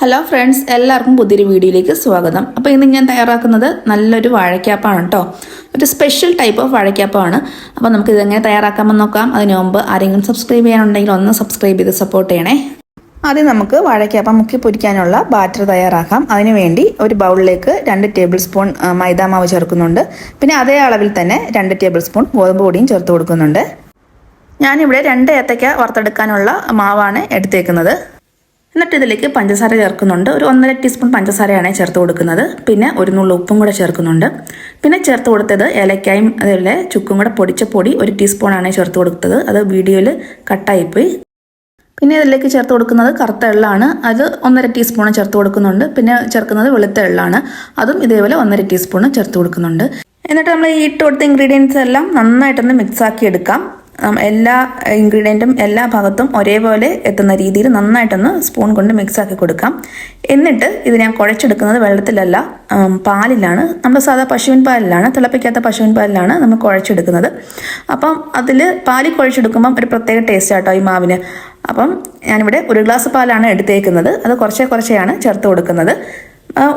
Hello friends എല്ലാവർക്കും പുതിയൊരു വീഡിയോയിലേക്ക് സ്വാഗതം. അപ്പോൾ ഇന്ന് ഞാൻ തയ്യാറാക്കുന്നത് നല്ലൊരു വാഴക്കാപ്പാണ് കേട്ടോ ഒരു സ്പെഷ്യൽ ടൈപ്പ് ഓഫ് വാഴക്കാപ്പാണ് അപ്പോൾ നമുക്ക് ഇതെങ്ങനെ തയ്യാറാക്കാമെന്ന് നോക്കാം. അതിന് മുമ്പ് ആരെങ്കിലും സബ്സ്ക്രൈബ് ചെയ്യാനുണ്ടെങ്കിൽ ഒന്ന് സബ്സ്ക്രൈബ് ചെയ്ത് സപ്പോർട്ട് ചെയ്യണേ. ആദ്യം നമുക്ക് വാഴയ്ക്കാപ്പ മുക്കി പൊരിക്കാനുള്ള ബാറ്റർ തയ്യാറാക്കാം. അതിനുവേണ്ടി ഒരു ബൗളിലേക്ക് രണ്ട് ടേബിൾ സ്പൂൺ മൈദാമാവ് ചേർക്കുന്നുണ്ട്. പിന്നെ അതേ അളവിൽ തന്നെ രണ്ട് ടേബിൾ സ്പൂൺ ഗോതമ്പ് പൊടിയും ചേർത്ത് കൊടുക്കുന്നുണ്ട്. ഞാനിവിടെ രണ്ട് ഏത്തയ്ക്ക വറുത്തെടുക്കാനുള്ള മാവാണ് എടുത്തേക്കുന്നത്. എന്നിട്ട് ഇതിലേക്ക് പഞ്ചസാര ചേർക്കുന്നുണ്ട്. ഒരു ഒന്നര ടീസ്പൂൺ പഞ്ചസാരയാണ് ചേർത്ത് കൊടുക്കുന്നത്. പിന്നെ ഒരു നുള്ളു ഉപ്പും കൂടെ ചേർക്കുന്നുണ്ട്. പിന്നെ ചേർത്ത് കൊടുത്തത് ഏലക്കായും അതുപോലെ ചുക്കും കൂടെ പൊടിച്ച പൊടി ഒരു ടീസ്പൂണാണ് ചേർത്ത് കൊടുത്തത്. അത് വീഡിയോയിൽ കട്ടായിപ്പോയി. പിന്നെ ഇതിലേക്ക് ചേർത്ത് കൊടുക്കുന്നത് കറുത്ത എള്ളാണ്. അത് ഒന്നര ടീസ്പൂൺ ചേർത്ത് കൊടുക്കുന്നുണ്ട്. പിന്നെ ചേർക്കുന്നത് വെളുത്ത എള്ളാണ്. അതും ഇതേപോലെ ഒന്നര ടീസ്പൂൺ ചേർത്ത് കൊടുക്കുന്നുണ്ട്. എന്നിട്ട് നമ്മൾ ഈ ഇട്ട് കൊടുത്ത ഇൻഗ്രീഡിയൻസ് എല്ലാം നന്നായിട്ടൊന്ന് മിക്സാക്കി എടുക്കാം. എല്ലാ ഇൻഗ്രീഡിയന്റും എല്ലാ ഭാഗത്തും ഒരേപോലെ എത്തുന്ന രീതിയിൽ നന്നായിട്ടൊന്ന് സ്പൂൺ കൊണ്ട് മിക്സ് ആക്കി കൊടുക്കാം. എന്നിട്ട് ഇത് ഞാൻ കുഴച്ചെടുക്കുന്നത് വെള്ളത്തിലല്ല പാലിലാണ്. നമ്മൾ സാധാ പശുവിൻ പാലിലാണ് തിളപ്പിക്കാത്ത പശുവിൻ പാലിലാണ് നമ്മൾ കുഴച്ചെടുക്കുന്നത്. അപ്പം അതിൽ പാലിൽ കുഴച്ചെടുക്കുമ്പം ഒരു പ്രത്യേക ടേസ്റ്റ് ആട്ടോ ഈ മാവിന്. അപ്പം ഞാനിവിടെ ഒരു ഗ്ലാസ് പാലാണ് എടുത്തേക്കുന്നത്. അത് കുറച്ചേ കുറച്ചെയാണ് ചേർത്ത് കൊടുക്കുന്നത്.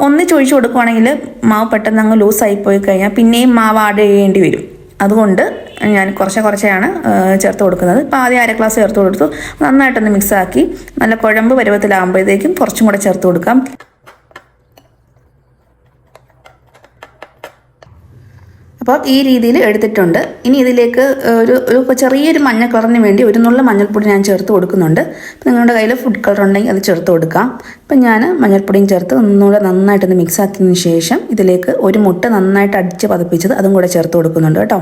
ഒന്നിച്ച് ഒഴിച്ച് കൊടുക്കുവാണെങ്കിൽ മാവ് പെട്ടെന്ന് അങ്ങ് ലൂസായി പോയി കഴിഞ്ഞാൽ പിന്നെയും മാവ് ആഡ് ചെയ്യേണ്ടി വരും. അതുകൊണ്ട് ഞാൻ കുറച്ച് കുറച്ചാണ് ചേർത്ത് കൊടുക്കുന്നത്. ഇപ്പോൾ ആദ്യം അര ഗ്ലാസ് ചേർത്ത് കൊടുത്തു. നന്നായിട്ടൊന്ന് മിക്സാക്കി. നല്ല കുഴമ്പ് പരുവത്തിലാകുമ്പോഴത്തേക്കും കുറച്ചും കൂടെ ചേർത്ത് കൊടുക്കാം. അപ്പോൾ ഈ രീതിയിൽ എടുത്തിട്ടുണ്ട്. ഇനി ഇതിലേക്ക് ഒരു ഒരു ചെറിയൊരു മഞ്ഞ കളറിന് വേണ്ടി ഒരു നുള്ള മഞ്ഞൾപ്പൊടി ഞാൻ ചേർത്ത് കൊടുക്കുന്നുണ്ട്. അപ്പോൾ നിങ്ങളുടെ കയ്യിൽ ഫുഡ് കളർ ഉണ്ടെങ്കിൽ അത് ചേർത്ത് കൊടുക്കാം. ഇപ്പം ഞാൻ മഞ്ഞൾപ്പൊടിയും ചേർത്ത് ഒന്നുകൂടെ നന്നായിട്ടൊന്ന് മിക്സ് ആക്കിയതിന് ശേഷം ഇതിലേക്ക് ഒരു മുട്ട നന്നായിട്ട് അടിച്ച് പതിപ്പിച്ചത് അതും കൂടെ ചേർത്ത് കൊടുക്കുന്നുണ്ട് കേട്ടോ.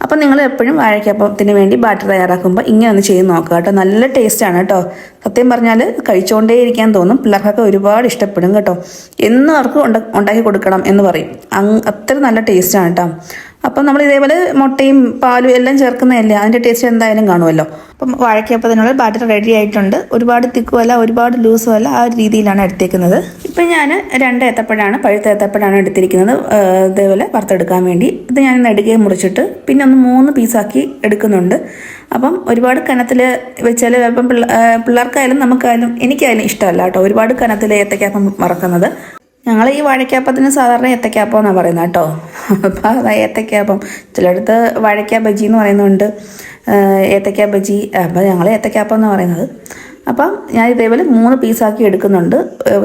അപ്പം നിങ്ങൾ എപ്പോഴും വാഴയ്ക്കപ്പത്തിന് വേണ്ടി ബാറ്റർ തയ്യാറാക്കുമ്പോൾ ഇങ്ങനെ ഒന്ന് ചെയ്ത് നോക്കുക കേട്ടോ. നല്ല ടേസ്റ്റാണ് കേട്ടോ. സത്യം പറഞ്ഞാൽ കഴിച്ചുകൊണ്ടേ ഇരിക്കാൻ തോന്നും. പിള്ളേർക്കൊക്കെ ഒരുപാട് ഇഷ്ടപ്പെടും കേട്ടോ. എന്നും അവർക്ക് ഉണ്ട ഉണ്ടാക്കി കൊടുക്കണം എന്ന് പറയും. അത്ര നല്ല ടേസ്റ്റാണ് കേട്ടോ. അപ്പം നമ്മൾ ഇതേപോലെ മുട്ടയും പാലും എല്ലാം ചേർക്കുന്നതല്ലേ? അതിന്റെ ടേസ്റ്റ് എന്തായാലും കാണുമല്ലോ. അപ്പം വാഴയ്ക്കപ്പത്തിനുള്ള ബാറ്റർ റെഡി ആയിട്ടുണ്ട്. ഒരുപാട് തിക്കുമല്ല ഒരുപാട് ലൂസും അല്ല ആ ഒരു രീതിയിലാണ് എടുത്തേക്കുന്നത്. ഇപ്പം ഞാൻ രണ്ട് ഏത്തപ്പഴാണ് പഴുത്ത ഏത്തപ്പഴാണ് എടുത്തിരിക്കുന്നത്. ഇതേപോലെ വറുത്തെടുക്കാൻ വേണ്ടി. ഇത് ഞാൻ നെടുകെ മുറിച്ചിട്ട് പിന്നെ ഒന്ന് മൂന്ന് പീസാക്കി എടുക്കുന്നുണ്ട്. അപ്പം ഒരുപാട് കനത്തിൽ വെച്ചാൽ ഇപ്പം പിള്ള പിള്ളേർക്കായാലും നമുക്കായാലും എനിക്കായാലും ഇഷ്ടമല്ല കേട്ടോ. ഒരുപാട് കനത്തിൽ ഏത്തയ്ക്കാപ്പം വറക്കുന്നത്. ഞങ്ങൾ ഈ വാഴയ്ക്കാപ്പത്തിന് സാധാരണ ഏത്തക്കാപ്പം എന്നാണ് പറയുന്നത് കേട്ടോ. അപ്പോൾ അതാ ഏത്തക്കാപ്പം ചിലയിടത്ത് വാഴയ്ക്ക ബജി എന്ന് പറയുന്നുണ്ട്. ഏത്തക്കാ ബജി അപ്പോൾ ഞങ്ങൾ ഏത്തക്കാപ്പം എന്ന് പറയുന്നത്. അപ്പം ഞാൻ ഇതേപോലെ മൂന്ന് പീസാക്കി എടുക്കുന്നുണ്ട്.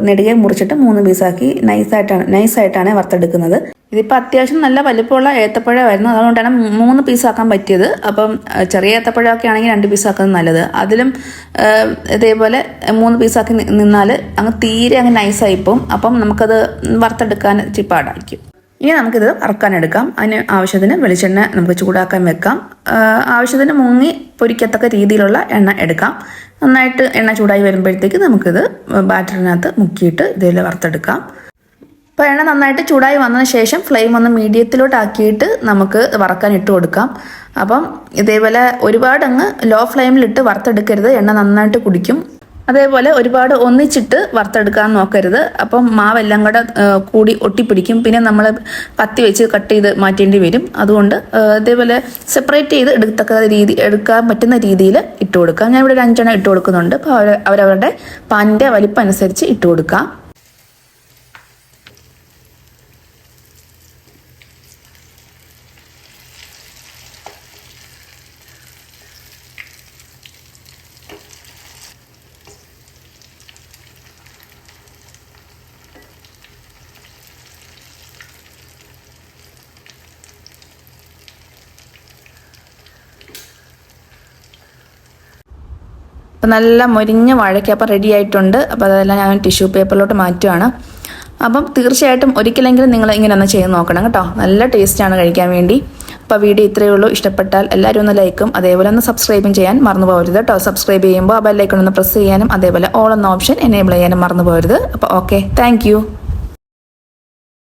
നെടുകെ മുറിച്ചിട്ട് മൂന്ന് പീസാക്കി നൈസായിട്ടാണ് നൈസായിട്ടാണ് വറുത്തെടുക്കുന്നത്. ഇതിപ്പോൾ അത്യാവശ്യം നല്ല വലിപ്പമുള്ള ഏത്തപ്പഴമായിരുന്നു അതുകൊണ്ടാണ് മൂന്ന് പീസാക്കാൻ പറ്റിയത്. അപ്പം ചെറിയ ഏത്തപ്പഴമൊക്കെ ആണെങ്കിൽ രണ്ട് പീസാക്കുന്നത് നല്ലത്. അതിലും ഇതേപോലെ മൂന്ന് പീസാക്കി നിന്നാൽ അങ്ങ് തീരെ അങ്ങ് നൈസായി പോകും അപ്പം നമുക്കത് വറുത്തെടുക്കാൻ ചിപ്പാടായിരിക്കും പാടായിരിക്കും. ഇനി നമുക്കിത് വറുക്കാനെടുക്കാം അതിന് ആവശ്യത്തിന് വെളിച്ചെണ്ണ നമുക്ക് ചൂടാക്കാൻ വെക്കാം. ആവശ്യത്തിന് മുങ്ങി പൊരിക്കത്തക്ക രീതിയിലുള്ള എണ്ണ എടുക്കാം. നന്നായിട്ട് എണ്ണ ചൂടായി വരുമ്പോഴത്തേക്ക് നമുക്കിത് ബാറ്ററിനകത്ത് മുക്കിയിട്ട് ഇതേപോലെ വറുത്തെടുക്കാം. അപ്പോൾ എണ്ണ നന്നായിട്ട് ചൂടായി വന്നതിന് ശേഷം ഫ്ലെയിം ഒന്ന് മീഡിയത്തിലോട്ട് ആക്കിയിട്ട് നമുക്ക് വറക്കാൻ ഇട്ട് കൊടുക്കാം. അപ്പം ഇതേപോലെ ഒരുപാട് അങ്ങ് ലോ ഫ്ലെയിമിലിട്ട് വറുത്തെടുക്കരുത്. എണ്ണ നന്നായിട്ട് കുടിക്കും. അതേപോലെ ഒരുപാട് ഒന്നിച്ചിട്ട് വറുത്തെടുക്കാൻ നോക്കരുത്. അപ്പം മാവെല്ലാം കൂടെ കൂടി ഒട്ടിപ്പിടിക്കും. പിന്നെ നമ്മൾ പത്തി വെച്ച് കട്ട് ചെയ്ത് മാറ്റേണ്ടി വരും. അതുകൊണ്ട് ഇതേപോലെ സെപ്പറേറ്റ് ചെയ്ത് എടുത്തക്ക രീതി എടുക്കാൻ പറ്റുന്ന രീതിയിൽ ഇട്ട് കൊടുക്കാം. ഞാൻ ഇവിടെ ഒരു അഞ്ചെണ്ണം ഇട്ട് കൊടുക്കുന്നുണ്ട്. അപ്പോൾ അവർ അവരവരുടെ പാനിന്റെ വലിപ്പം അനുസരിച്ച് ഇട്ട് കൊടുക്കാം. അപ്പം നല്ല മൊരിഞ്ഞ വാഴയ്ക്ക അപ്പം റെഡി ആയിട്ടുണ്ട്. അപ്പോൾ അതെല്ലാം ഞാൻ ടിഷ്യൂ പേപ്പറിലോട്ട് മാറ്റുകയാണ് അപ്പം തീർച്ചയായിട്ടും ഒരിക്കലെങ്കിലും നിങ്ങൾ ഇങ്ങനെ ഒന്ന് ചെയ്ത് നോക്കണം കേട്ടോ. നല്ല ടേസ്റ്റാണ് കഴിക്കാൻ വേണ്ടി. അപ്പോൾ വീഡിയോ ഇത്രയേ ഉള്ളൂ. ഇഷ്ടപ്പെട്ടാൽ എല്ലാവരും ഒന്ന് ലൈക്കും അതേപോലെ ഒന്ന് സബ്സ്ക്രൈബും ചെയ്യാൻ മറന്നു പോകരുത് കേട്ടോ. സബ്സ്ക്രൈബ് ചെയ്യുമ്പോൾ ആ ബെല്ലൈക്കൺ ഒന്ന് പ്രസ് ചെയ്യാനും അതേപോലെ ഓൾ എന്ന ഓപ്ഷൻ എനേബിൾ ചെയ്യാനും മറന്നു പോകരുത്. അപ്പോൾ ഓക്കെ താങ്ക്